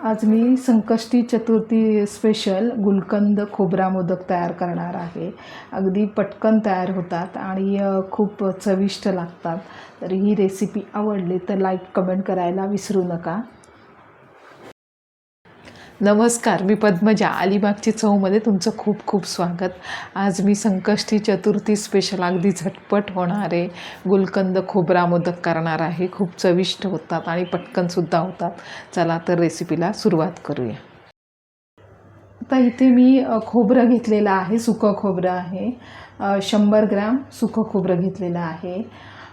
आज मी संकष्टी चतुर्थी स्पेशल गुलकंद खोबरा मोदक तयार करणार आहे. अगदी पटकन तयार होतात आणि खूप चविष्ट लागतात. तर ही रेसिपी आवडली तर लाईक कमेंट करायला विसरू नका. नमस्कार मी पद्मजा. अलिबागची चवमध्ये तुमचं खूप खूप स्वागत. आज मी संकष्टी चतुर्थी स्पेशल अगदी झटपट होणारे गुलकंद खोबरा मोदक करणार आहे. खूप चविष्ट होतात आणि पटकनसुद्धा होतात. चला तर रेसिपीला सुरुवात करूया. आता इथे मी खोबरं घेतलेलं आहे. सुकं खोबरं आहे. शंभर ग्रॅम सुकं खोबरं घेतलेलं आहे.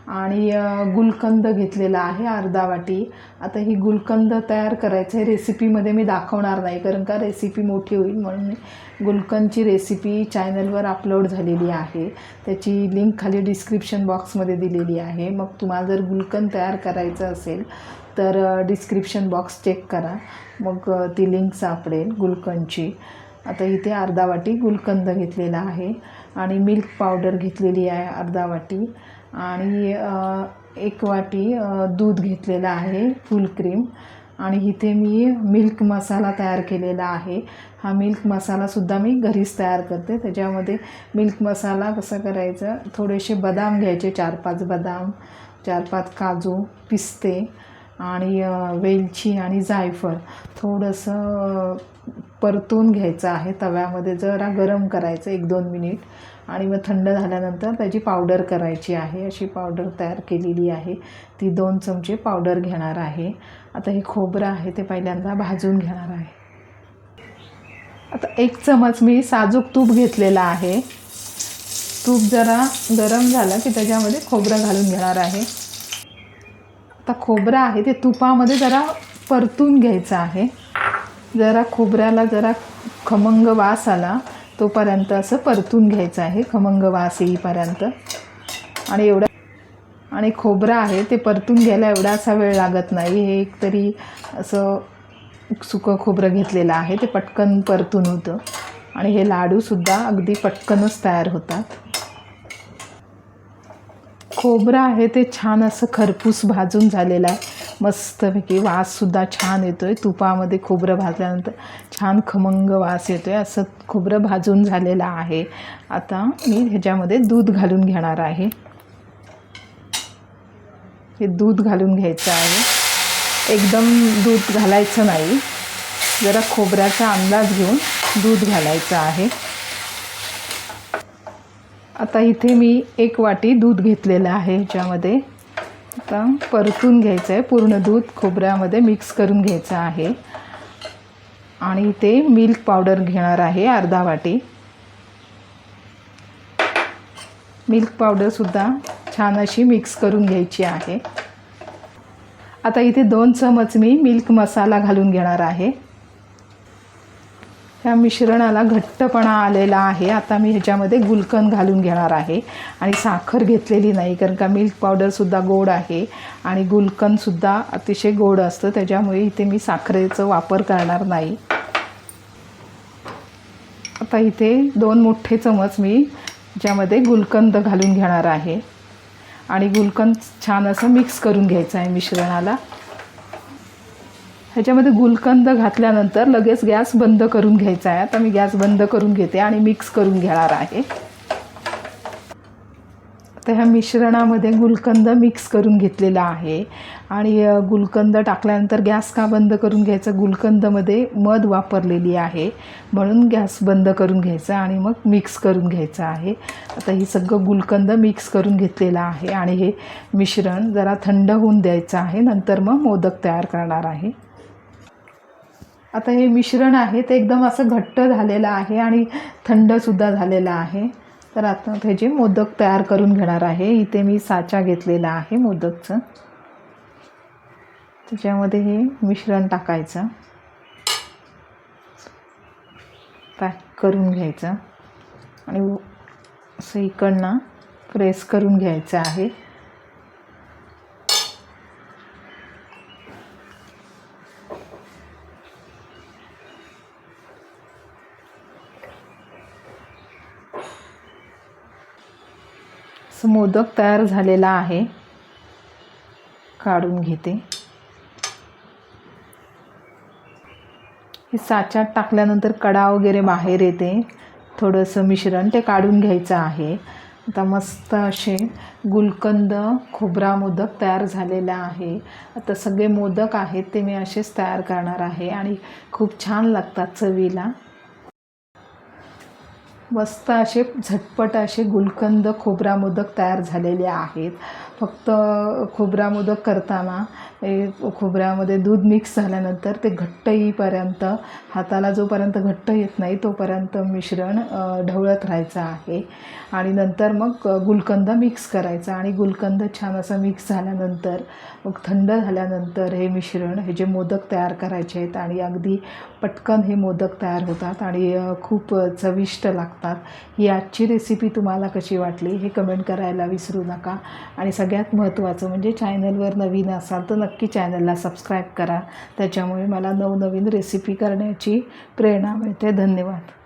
आणि गुलकंद घेतलेला आहे अर्धा वाटी. आता ही गुलकंद तयार करायचं आहे. रेसिपीमध्ये मी दाखवणार नाही कारण का रेसिपी मोठी होईल म्हणून गुलकंदची रेसिपी चॅनलवर अपलोड झालेली आहे. त्याची लिंक खाली डिस्क्रिप्शन बॉक्समध्ये दिलेली आहे. मग तुम्हाला जर गुलकंद तयार करायचं असेल तर डिस्क्रिप्शन बॉक्स चेक करा. मग ती लिंक सापडेल गुलकंदची. आता इथे अर्धा वाटी गुलकंद घेतलेला आहे. आणि मिल्क पावडर घेतलेली आहे अर्धा वाटी. आणि एक वाटी दूध घेतलेलं आहे फुल क्रीम आणि इथे मी मिल्क मसाला तयार केलेला आहे. हा मिल्क मसालासुद्धा मी घरीच तयार करते. त्याच्यामध्ये मिल्क मसाला कसं करायचं? थोडेसे बदाम घ्यायचे चार पाच बदाम चार पाच काजू पिस्ते. आणि वेलची आणि जायफळ थोडंसं परतून घ्यायचं आहे तव्यामध्ये जरा गरम करायचं एक दोन मिनिट. आणि मग थंड झाल्यानंतर त्याची पावडर करायची आहे. अशी पावडर तयार केलेली आहे. ती दोन चमचे पावडर घेणार आहे. आता हे खोबरं आहे ते पहिल्यांदा भाजून घेणार आहे. आता एक चमच मी साजूक तूप घेतलेला आहे. तूप जरा गरम झालं की त्याच्यामध्ये खोबरं घालून घेणार आहे. आता खोबरं आहे ते तुपामध्ये जरा परतून घ्यायचं आहे. जरा खोबऱ्याला जरा खमंग वास आला तोपर्यंत असं परतून घ्यायचं आहे खमंग वास येईपर्यंत. आणि एवढा आणि खोबरं आहे ते परतून घ्यायला एवढा असा वेळ लागत नाही. हे एक तरी असं सुकं खोबरं घेतलेलं आहे ते पटकन परतून होतं. आणि हे लाडूसुद्धा अगदी पटकनच तयार होतात. खोबरं आहे ते छान असं खरपूस भाजून झालेलं आहे. मस्तपैकी वाससुद्धा छान येतो आहे तुपामध्ये खोबरं भाजल्यानंतर छान खमंग वास येतो आहे असं खोबरं भाजून झालेलं आहे. आता मी ह्याच्यामध्ये दूध घालून घेणार आहे. हे दूध घालून घ्यायचं आहे. एकदम दूध घालायचं नाही. जरा खोबऱ्याचा अंदाज घेऊन दूध घालायचं आहे. आता इथे मी एक वाटी दूध घेतलेलं आहे ह्याच्यामध्ये आता परतून घ्यायचं आहे पूर्ण दूध खोबऱ्यामध्ये मिक्स करून घ्यायचं आहे. आणि इथे मिल्क पावडर घेणार आहे अर्धा वाटी. मिल्क पावडरसुद्धा छान अशी मिक्स करून घ्यायची आहे. आता इथे दोन चमच मी मिल्क मसाला घालून घेणार आहे. ह्या मिश्रणाला घट्टपणा आलेला आहे. आता मी ह्याच्यामध्ये गुलकंद घालून घेणार आहे. आणि साखर घेतलेली नाही कारण का मिल्क पावडरसुद्धा गोड आहे आणि गुलकंदसुद्धा अतिशय गोड असतं. त्याच्यामुळे इथे मी साखरेचा वापर करणार नाही. आता इथे दोन मोठे चमच मी ज्यामध्ये गुलकंद घालून घेणार आहे. आणि गुलकंद छान असं मिक्स करून घ्यायचं आहे मिश्रणाला. ह्याच्यामध्ये गुलकंद घातल्यानंतर लगेच गॅस बंद करून घ्यायचा आहे. आता मी गॅस बंद करून घेते आणि मिक्स करून घेणार आहे. तर ह्या मिश्रणामध्ये गुलकंद मिक्स करून घेतलेला आहे. आणि गुलकंद टाकल्यानंतर गॅस का बंद करून घ्यायचा? गुलकंदमध्ये मध वापरलेली आहे. म्हणून गॅस बंद करून घ्यायचा आणि मग मिक्स करून घ्यायचं आहे. आता ही सगळं गुलकंद मिक्स करून घेतलेलं आहे. आणि हे मिश्रण जरा थंड होऊन द्यायचं आहे. नंतर मग मोदक तयार करणार आहे. आता हे मिश्रण आहे ते एकदम असं घट्ट झालेलं आहे आणि थंडसुद्धा झालेलं आहे. तर आता त्याचे मोदक तयार करून घेणार आहे इथे मी साचा घेतलेला आहे मोदकचं. त्याच्यामध्ये हे मिश्रण टाकायचं. पॅक करून घ्यायचं. आणि असं इकडनं प्रेस करून घ्यायचं आहे. मोदक तयार झालेला आहे. काढून घेते. हे साच्यात टाकल्यानंतर कडा वगैरे बाहेर येते. थोडंसं मिश्रण ते काढून घ्यायचं आहे. आता मस्त असे गुलकंद खोबरा मोदक तयार झालेला आहे. आता सगळे मोदक आहेत ते मी असेच तयार करणार आहे आणि खूप छान लागतात चवीला. मस्त असे झटपट असे गुलकंद खोबरा मोदक तयार झालेले आहेत. फक्त खोबरा मोदक करताना खोबऱ्यामध्ये दूध मिक्स झाल्यानंतर ते घट्ट येईपर्यंत हाताला जोपर्यंत घट्ट येत नाही तोपर्यंत मिश्रण ढवळत राहायचं आहे. आणि नंतर मग गुलकंद मिक्स करायचा. आणि गुलकंद छान असं मिक्स झाल्यानंतर मग थंड झाल्यानंतर हे मिश्रण हे जे मोदक तयार करायचे आहेत आणि अगदी पटकन हे मोदक तयार होतात. आणि खूप चविष्ट लागतात ही आजची रेसिपी तुम्हाला कशी वाटली हे कमेंट करायला विसरू नका. आणि सगळ्यात महत्त्वाचं म्हणजे चॅनलवर नवीन असाल तर नक्की चॅनलला सबस्क्राईब करा. त्याच्यामुळे मला नवनवीन रेसिपी करण्याची प्रेरणा मिळते. धन्यवाद.